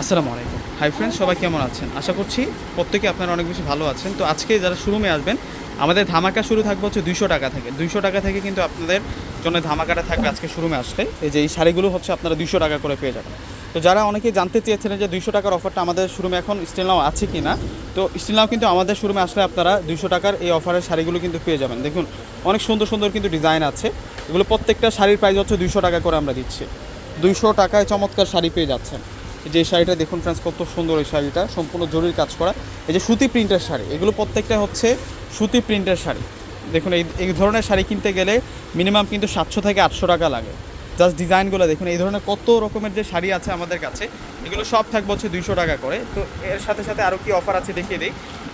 আসসালামু আলাইকুম। Hi friends সবাই কেমন আছেন? আশা করছি প্রত্যেকে আপনারা অনেক বেশি ভালো আছেন। তো আজকে যারা শোরুমে আসবেন, আমাদের ধামাকা শুরু থাকবে হচ্ছে দুইশো টাকা থেকে। দুইশো টাকা থেকে কিন্তু আপনাদের জন্য ধামাকাটা থাকবে আজকে শোরুমে আসলে এই যে এই শাড়িগুলো হচ্ছে আপনারা দুইশো টাকা করে পেয়ে যাবেন। তো যারা অনেকেই জানতে চেয়েছিলেন যে দুইশো টাকার অফারটা আমাদের শোরুমে এখন স্টিল নাও আছে কি না তো স্টিল নাও কিন্তু আমাদের শোরুমে আসলে আপনারা দুইশো টাকার এই অফারের শাড়িগুলো কিন্তু পেয়ে যাবেন। দেখুন, অনেক সুন্দর সুন্দর কিন্তু ডিজাইন আছে। এগুলো প্রত্যেকটা শাড়ির প্রাইস হচ্ছে দুইশো টাকা করে আমরা দিচ্ছি। দুইশো টাকায় চমৎকার শাড়ি পেয়ে যাচ্ছেন। যে শাড়িটা দেখুন ফ্রেন্ডস কত সুন্দর এই শাড়িটা, সম্পূর্ণ জরির কাজ করা। এই যে সুতি প্রিন্টের শাড়ি, এগুলো প্রত্যেকটা হচ্ছে সুতি প্রিন্টের শাড়ি। দেখুন, এই এই ধরনের শাড়ি কিনতে গেলে মিনিমাম কিন্তু সাতশো থেকে আটশো টাকা লাগে। জাস্ট ডিজাইনগুলো দেখুন, এই ধরনের কত রকমের যে শাড়ি আছে আমাদের কাছে, এগুলো সব থাকবে হচ্ছে দুইশো টাকা করে। তো এর সাথে সাথে আরও কি অফার আছে দেখিয়ে দিই।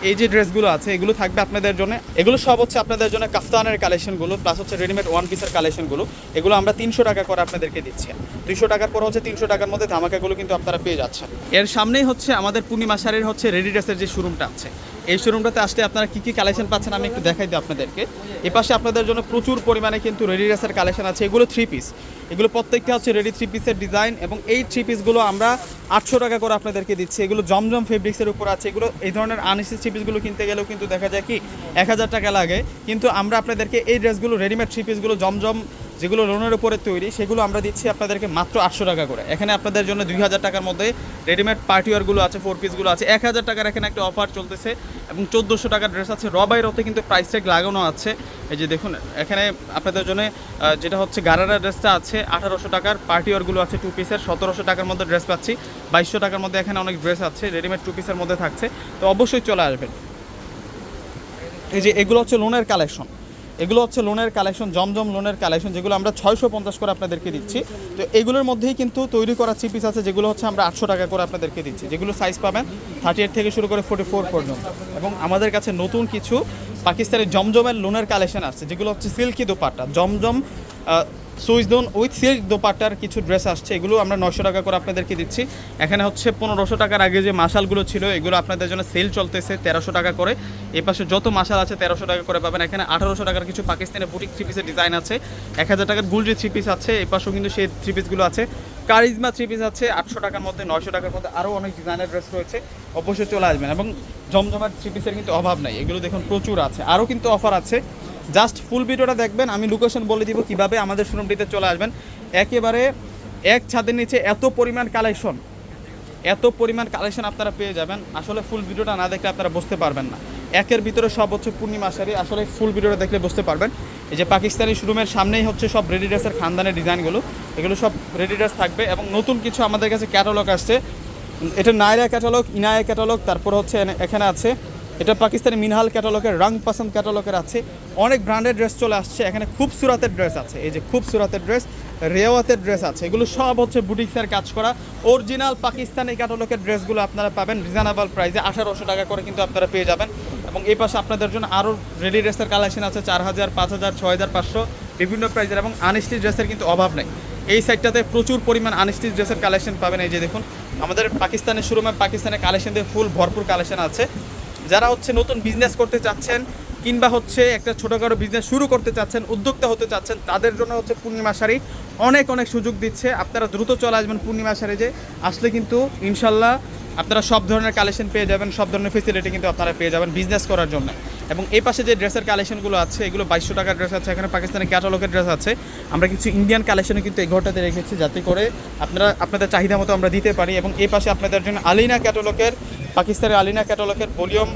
এই যে ড্রেসগুলো আছে, এগুলো থাকবে আপনাদের জন্য। এগুলো সব হচ্ছে আপনাদের জন্য কাফতানের কালেকশনগুলো প্লাস হচ্ছে রেডিমেড ওয়ান পিসের কালেকশনগুলো এগুলো আমরা তিনশো টাকা করে আপনাদেরকে দিচ্ছি। দুইশো টাকার পর হচ্ছে তিনশো টাকার মধ্যে ধামাকাগুলো কিন্তু আপনারা পেয়ে যাচ্ছেন। এর সামনেই হচ্ছে আমাদের পূর্ণিমা শাড়ির হচ্ছে রেডি ড্রেসের যে শোরুমটা আছে। এই শোরুমটাতে আসলে আপনারা কী কী কালেকশন পাচ্ছেন আমি একটু দেখাই দিই আপনাদেরকে। এ পাশে আপনাদের জন্য প্রচুর পরিমাণে কিন্তু রেডি ড্রেসের কালেকশন আছে। এগুলো থ্রি পিস এগুলো প্রত্যেকটা হচ্ছে রেডি থ্রি পিসের ডিজাইন এবং এই থ্রি পিসগুলো আমরা আটশো টাকা করে আপনাদেরকে দিচ্ছি। এগুলো জমজম ফেব্রিক্সের উপর আছে। এগুলো এই ধরনের আনএসি থ্রি পিসগুলো কিনতে গেলেও কিন্তু দেখা যায় কি এক হাজার টাকা লাগে। কিন্তু আমরা আপনাদেরকে এই ড্রেসগুলো, রেডিমেড থ্রি পিসগুলো জমজম যেগুলো লোনের উপরে তৈরি, সেগুলো আমরা দিচ্ছি আপনাদেরকে মাত্র আটশো টাকা করে। এখানে আপনাদের জন্য দুই হাজার টাকার মধ্যে রেডিমেড পার্টিওয়ারগুলো আছে ফোর পিসগুলো আছে। এক হাজার টাকার এখানে একটা অফার চলতেছে এবং চোদ্দোশো টাকার ড্রেস আছে। রবাই রতে কিন্তু প্রাইস ট্যাগ লাগানো আছে। এই যে দেখুন, এখানে আপনাদের জন্য যেটা হচ্ছে গারারা ড্রেসটা আছে, আঠারোশো টাকার পার্টিওয়ারগুলো আছে টু পিসের সতেরোশো টাকার মধ্যে ড্রেস পাচ্ছি। বাইশশো টাকার মধ্যে এখানে অনেক ড্রেস আছে রেডিমেড টু পিসের মধ্যে থাকছে। তো অবশ্যই চলে আসবেন। এই যে এগুলো হচ্ছে লোনের কালেকশন এগুলো হচ্ছে লোনের কালেকশন জমজম লোনের কালেকশন যেগুলো আমরা ছয়শো পঞ্চাশ করে আপনাদেরকে দিচ্ছি। তো এগুলোর মধ্যেই কিন্তু তৈরি করা চিপিস আছে, যেগুলো হচ্ছে আমরা আটশো টাকা করে আপনাদেরকে দিচ্ছি। যেগুলো সাইজ পাবেন থার্টি এইট থেকে শুরু করে ফোর্টি ফোর পর্যন্ত। এবং আমাদের কাছে নতুন কিছু পাকিস্তানের জমজমের লোনের কালেকশন আসছে, যেগুলো হচ্ছে সিল্কি দোপাট্টা। জমজম সুইজদোন উইথ সিল্ক দোপাট্টার কিছু ড্রেস আসছে, এগুলো আমরা নশো টাকা করে আপনাদেরকে দিচ্ছি। এখানে হচ্ছে পনেরোশো টাকার আগে যে মাসালগুলো ছিল, এগুলো আপনাদের জন্য সেল চলতেছে তেরোশো টাকা করে। এই পাশে যত মাসাল আছে তেরোশো টাকা করে পাবেন। এখানে আঠারোশো টাকার কিছু পাকিস্তানের বুটিক থ্রি পিসের ডিজাইন আছে। এক হাজার টাকার গুলজি থ্রি পিস আছে এই পাশেও কিন্তু সেই থ্রি পিসগুলো আছে। কারিজমা থ্রি পিস আছে, আটশো টাকার মধ্যে, নয়শো টাকার মধ্যে আরও অনেক ডিজাইনের ড্রেস রয়েছে। অবশ্যই চলে আসবেন এবং জমজমার থ্রি পিসের কিন্তু অভাব নাই, এগুলো দেখুন প্রচুর আছে। আরও কিন্তু অফার আছে। জাস্ট ফুল ভিডিওটা দেখবেন, আমি লোকেশন বলে দিব কীভাবে আমাদের শোরুমটিতে চলে আসবেন। একেবারে এক ছাদের নিচে এত পরিমাণ কালেকশন এত পরিমাণ কালেকশন আপনারা পেয়ে যাবেন। আসলে ফুল ভিডিওটা না দেখলে আপনারা বুঝতে পারবেন না। একের ভিতরে সব হচ্ছে পূর্ণিমা শাড়ি, আসলে ফুল ভিডিওটা দেখলে বুঝতে পারবেন। এই যে পাকিস্তানি শোরুমের সামনেই হচ্ছে সব রেডি ড্রেসের খানদানের ডিজাইনগুলো। এগুলো সব রেডি ড্রেস থাকবে এবং নতুন কিছু আমাদের কাছে ক্যাটালগ আসছে। এটা নায়রা ক্যাটালগ ইনায়া ক্যাটালগ তারপর হচ্ছে এখানে আছে এটা পাকিস্তানি মিনহাল ক্যাটালগের, রং পাসন্দ ক্যাটালগের আছে। অনেক ব্র্যান্ডের ড্রেস চলে আসছে। এখানে খুব সুরাতের ড্রেস আছে। এই যে খুব সুরাতের ড্রেস রেওয়াতের ড্রেস আছে। এগুলো সব হচ্ছে বুটিক্সের কাজ করা। অরিজিনাল পাকিস্তানি ক্যাটালগের ড্রেসগুলো আপনারা পাবেন রিজনেবল প্রাইসে আঠারোশো টাকা করে কিন্তু আপনারা পেয়ে যাবেন। এবং এই পাশে আপনাদের জন্য আরও রেডি ড্রেসের কালেকশন আছে, চার হাজার, পাঁচ হাজার, ছয় হাজার, পাঁচশো, বিভিন্ন প্রাইজের এবং আনস্টিচ ড্রেসের কিন্তু অভাব নেই। এই সাইডটাতে প্রচুর পরিমাণ আনস্টিচ ড্রেসের কালেকশন পাবেন। এই যে দেখুন, আমাদের পাকিস্তানের শোরুমে পাকিস্তানের কালেকশন দিয়ে ফুল ভরপুর কালেকশন আছে। যারা হচ্ছে নতুন বিজনেস করতে চাচ্ছেন কিংবা হচ্ছে একটা ছোটোখাটো বিজনেস শুরু করতে চাচ্ছেন, উদ্যোক্তা হতে চাচ্ছেন, তাদের জন্য হচ্ছে পূর্ণিমা শাড়ি অনেক অনেক সুযোগ দিচ্ছে। আপনারা দ্রুত চলে আসবেন পূর্ণিমা শাড়ি যে। আসলে কিন্তু ইনশাল্লাহ আপনারা সব ধরনের কালেকশন পেয়ে যাবেন, সব ধরনের ফেসিলিটি কিন্তু আপনারা পেয়ে যাবেন বিজনেস করার জন্য। এবং এই পাশে যে ড্রেসের কালেকশনগুলো আছে, এগুলো বাইশশো টাকার ড্রেস আছে, এখানে পাকিস্তানি ক্যাটালগের ড্রেস আছে। আমরা কিছু ইন্ডিয়ান কালেকশনে কিন্তু এই ঘরটাতে রেখেছি যাতে করে আপনারা, আপনাদের চাহিদা মতো আমরা দিতে পারি। এবং এই পাশে আপনাদের জন্য আলিনা ক্যাটালগের পাকিস্তানের আলিনা ক্যাটালগের ভলিউম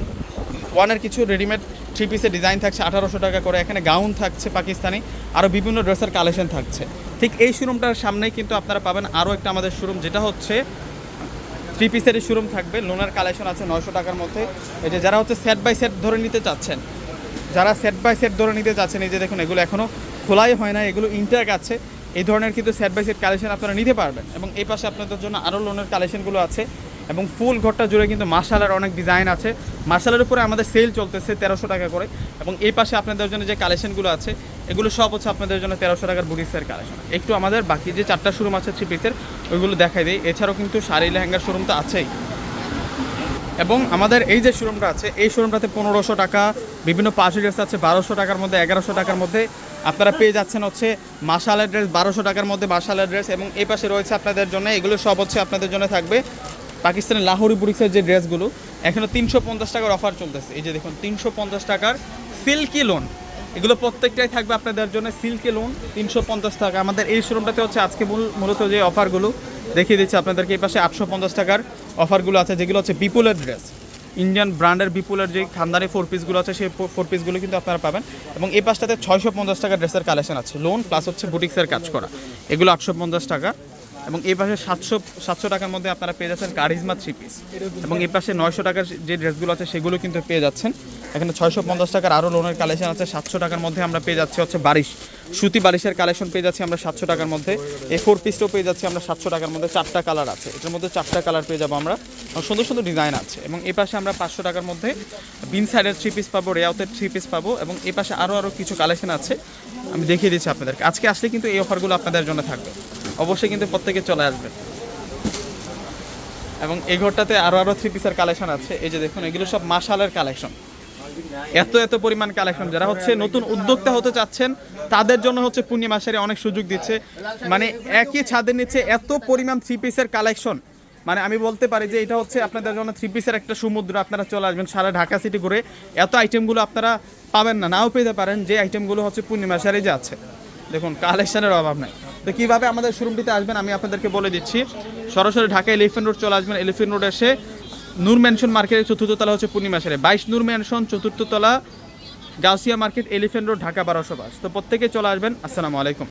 ওয়ানের কিছু রেডিমেড থ্রি পিসের ডিজাইন থাকছে, আঠারোশো টাকা করে। এখানে গাউন থাকছে পাকিস্তানি আরও বিভিন্ন ড্রেসের কালেকশন থাকছে। ঠিক এই শোরুমটার সামনেই কিন্তু আপনারা পাবেন আরও একটা আমাদের শোরুম যেটা হচ্ছে থ্রি পিসের শোরুম থাকবে। লোনের কালেকশন আছে নয়শো টাকার মধ্যে। এই যে যারা হচ্ছে সেট বাই সেট ধরে নিতে চাচ্ছেন, যারা সেট বাই সেট ধরে নিতে চাচ্ছেন, এই যে দেখুন, এগুলো এখনও খোলাই হয় না এগুলো ইন্টাক আছে। এই ধরনের কিন্তু সেট বাই সেট কালেকশন আপনারা নিতে পারবেন। এবং এই পাশে আপনাদের জন্য আরও লোনের কালেকশনগুলো আছে। এবং ফুল ঘরটা জুড়ে কিন্তু মার্শালের অনেক ডিজাইন আছে। মার্শালের উপরে আমাদের সেল চলতেছে তেরোশো টাকা করে এবং এই পাশে আপনাদের জন্য যে কালেকশনগুলো আছে, এগুলো সব হচ্ছে আপনাদের জন্য তেরোশো টাকার বুটিক্সের কালেকশন একটু আমাদের বাকি যে চারটা শোরুম আছে থ্রি পিসের ওইগুলো দেখাই দিই। এছাড়াও কিন্তু শাড়ি লেহেঙ্গার শোরুম তো আছেই। এবং আমাদের এই যে শোরুমটা আছে, এই শোরুমটাতে পনেরোশো টাকা, বিভিন্ন পাশি ড্রেস আছে বারোশো টাকার মধ্যে, এগারোশো টাকার মধ্যে। আপনারা পেয়ে যাচ্ছেন হচ্ছে মাসালের ড্রেস বারোশো টাকার মধ্যে মাসালের ড্রেস এবং এই পাশে রয়েছে আপনাদের জন্য, এগুলো সব হচ্ছে আপনাদের জন্য থাকবে। পাকিস্তানের লাহোরি বুটিক্সের যে ড্রেসগুলো এখনও তিনশো পঞ্চাশ টাকার অফার চলতেছে। এই যে দেখুন, তিনশো পঞ্চাশ টাকার সিল্কি লোন এগুলো প্রত্যেকটাই থাকবে আপনাদের জন্য সিল্কি লোন তিনশো পঞ্চাশ টাকা। আমাদের এই শোরুমটাতে হচ্ছে আজকে মূল মূলত যে অফারগুলো দেখিয়ে দিচ্ছি আপনাদেরকে, এই পাশে আটশো পঞ্চাশ টাকার অফারগুলো আছে, যেগুলো হচ্ছে বিপুলের ড্রেস ইন্ডিয়ান ব্র্যান্ডের বিপুলের যে খানদানি ফোর পিসগুলো আছে, সেই ফোর পিসগুলো কিন্তু আপনারা পাবেন। এবং এই পাশটাতে ছয়শো পঞ্চাশ টাকার ড্রেসের কালেকশন আছে। লোন প্লাস হচ্ছে বুটিক্সের কাজ করা। এগুলো আটশো পঞ্চাশ টাকা। এবং এই পাশে সাতশো সাতশো টাকার মধ্যে আপনারা পেয়ে যাচ্ছেন কারিজমা থ্রি পিস এবং এই পাশে নয়শো টাকার যে ড্রেসগুলো আছে, সেগুলো কিন্তু পেয়ে যাচ্ছেন। এখানে ছয়শো পঞ্চাশ টাকার আরও লোনের কালেকশন আছে, সাতশো টাকার মধ্যে আমরা পেয়ে যাচ্ছি হচ্ছে বারিশ। সুতি বারিশের কালেকশন পেয়ে যাচ্ছি আমরা সাতশো টাকার মধ্যে। এ ফোর পিসটাও পেয়ে যাচ্ছি আমরা সাতশো টাকার মধ্যে। চারটা কালার আছে। এটার মধ্যে চারটা কালার পেয়ে যাব আমরা। সুন্দর সুন্দর ডিজাইন আছে। এবং এই পাশে আমরা পাঁচশো টাকার মধ্যে বিন সাইডের থ্রি পিস পাবো রেয়াউতের থ্রি পিস পাবো এবং এই পাশে আরও আরও কিছু কালেকশন আছে। আমি দেখিয়ে দিচ্ছি আপনাদেরকে। আজকে আসলে কিন্তু এই অফারগুলো আপনাদের জন্য থাকবে। অবশ্যই কিন্তু প্রত্যেকে চলে আসবে। এবং এই ঘরটাতে আরও আরও থ্রি পিসের কালেকশন আছে। এই যে দেখুন, এগুলো সব মাশালের কালেকশন এত এত পরিমাণ কালেকশন যারা হচ্ছে নতুন উদ্যোক্তা হতে চাচ্ছেন, তাদের জন্য হচ্ছে পূর্ণিমা শাড়ি অনেক সুযোগ দিচ্ছে। মানে একই ছাদের নিচে এত পরিমাণ থ্রি পিসের কালেকশন মানে আমি বলতে পারি যে এটা হচ্ছে আপনাদের জন্য থ্রি পিসের একটা সমুদ্র। আপনারা চলে আসবেন সারা ঢাকা সিটি ঘুরে। এত আইটেমগুলো আপনারা পাবেন না। নাও পেতে পারেন যে আইটেমগুলো হচ্ছে পূর্ণিমা শাড়ি যে আছে। দেখুন কালেকশনের অভাব নাই। তো কীভাবে আমাদের শোরুমটিতে আসবেন আমি আপনাদেরকে বলে দিচ্ছি। সরাসরি ঢাকা এলিফেন্ট রোড চলে আসবেন। এলিফেন্ট রোড এসে নূর ম্যানশন মার্কেটের চতুর্থ তলা হচ্ছে পূর্ণিমা সারে। বাইশ নূর ম্যানশন চতুর্থ তলা Gausia market elephant road Dhaka বারোশো বাস তো প্রত্যেকে চলে আসবেন। আসসালামু আলাইকুম।